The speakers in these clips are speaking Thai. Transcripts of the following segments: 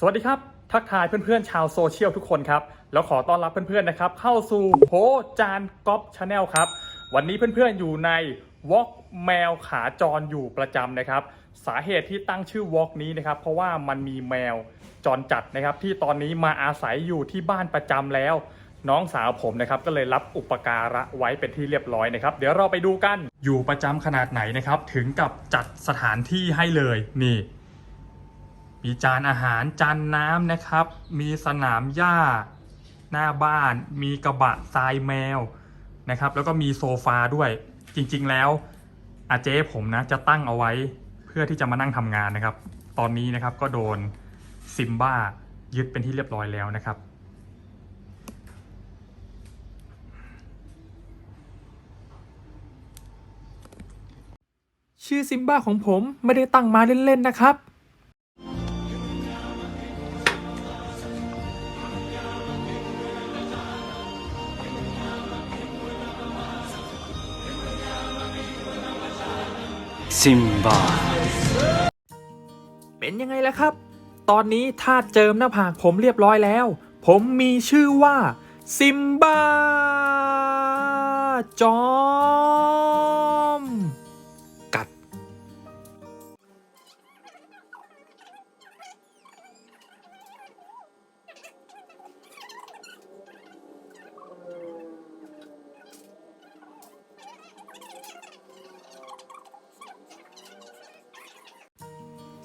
สวัสดีครับ ทักทายเพื่อนๆ ชาวโซเชียลทุกคนครับ แล้วขอต้อนรับเพื่อนๆนะครับ เข้าสู่โพจานก๊อปชาแนลครับ วันนี้เพื่อนๆอยู่ในวอล์กแมวขาจรอยู่ประจำนะครับ สาเหตุที่ตั้งชื่อวอล์กนี้นะครับ เพราะว่ามันมีแมวจรจัดนะครับ ที่ตอนนี้มาอาศัยอยู่ที่บ้านประจำแล้ว น้องสาวผมนะครับก็เลยรับอุปการะไว้เป็นที่เรียบร้อยนะครับ เดี๋ยวเราไปดูกันอยู่ประจำขนาดไหนนะครับ ถึงกับจัดสถานที่ให้เลยนี่ มีจานอาหารจานน้ำนะครับ มีสนามหญ้า หน้าบ้าน มีกระบะทรายแมวนะครับ แล้วก็มีโซฟาด้วย จริงๆแล้วอาเจ๊ผมนะจะตั้งเอาไว้เพื่อที่จะมานั่งทำงานนะครับ ตอนนี้นะครับก็โดนซิมบ้ายึดเป็นที่เรียบร้อยแล้วนะครับชื่อซิมบ้าของผมไม่ได้ตั้งมาเล่นๆนะครับ ซิมบา เป็นยังไงล่ะครับ ตอนนี้ทาเจิมหน้าผากผมเรียบร้อยแล้ว ผมมีชื่อว่า ซิมบ้าจอ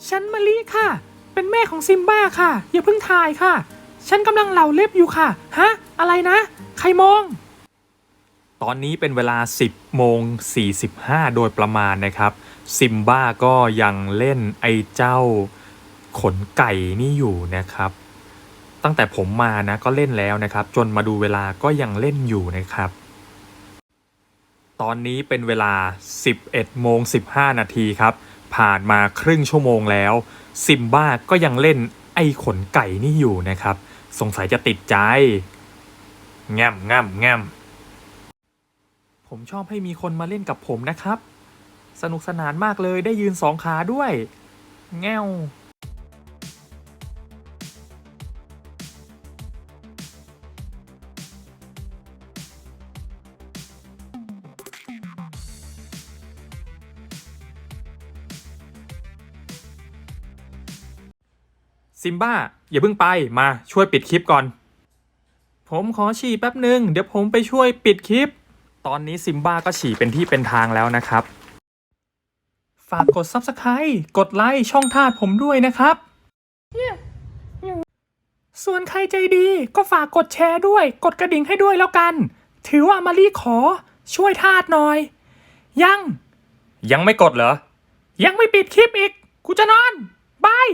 ฉันมาลีค่ะ เป็นแม่ของซิมบ้าค่ะ อย่าเพิ่งถ่ายค่ะ ฉันกำลังเหล่าเล็บอยู่ค่ะ ฮะ อะไรนะ ใครมอง ตอนนี้เป็นเวลา 10โมง45 โดยประมาณนะครับ ซิมบ้าก็ยังเล่นไอ้เจ้า ขนไก่นี่อยู่นะครับ ตั้งแต่ผมมานะก็เล่นแล้วนะครับ จนมาดูเวลาก็ยังเล่นอยู่นะครับ ตอนนี้เป็นเวลา 11โมง15 นาทีครับ ผ่านมาครึ่งชั่วโมงแล้ว ซิมบ้าก็ยังเล่นไอ้ขนไก่นี่อยู่นะครับ สงสัยจะติดใจแง่มแง่มแง่มผมชอบให้มีคนมาเล่นกับผมนะครับ สนุกสนานมากเลยได้ยืนสองขาด้วย แง่ว ซิมบ้าอย่าเพิ่งไปมาช่วยปิดคลิปก่อน ผมขอฉี่แป๊บหนึ่งเดี๋ยวผมไปช่วยปิดคลิป ตอนนี้ซิมบ้าก็ฉี่เป็นที่เป็นทางแล้วนะครับ ฝากกด Subscribe กดไลค์ช่องทาสผมด้วยนะครับ ส่วนใครใจดีก็ฝากกดแชร์ด้วย กดกระดิ่งให้ด้วยแล้วกัน ถือว่ามารีขอช่วยทาสหน่อย ยัง ยังไม่กดเหรอ ยังไม่ปิดคลิปอีก กูจะนอนบาย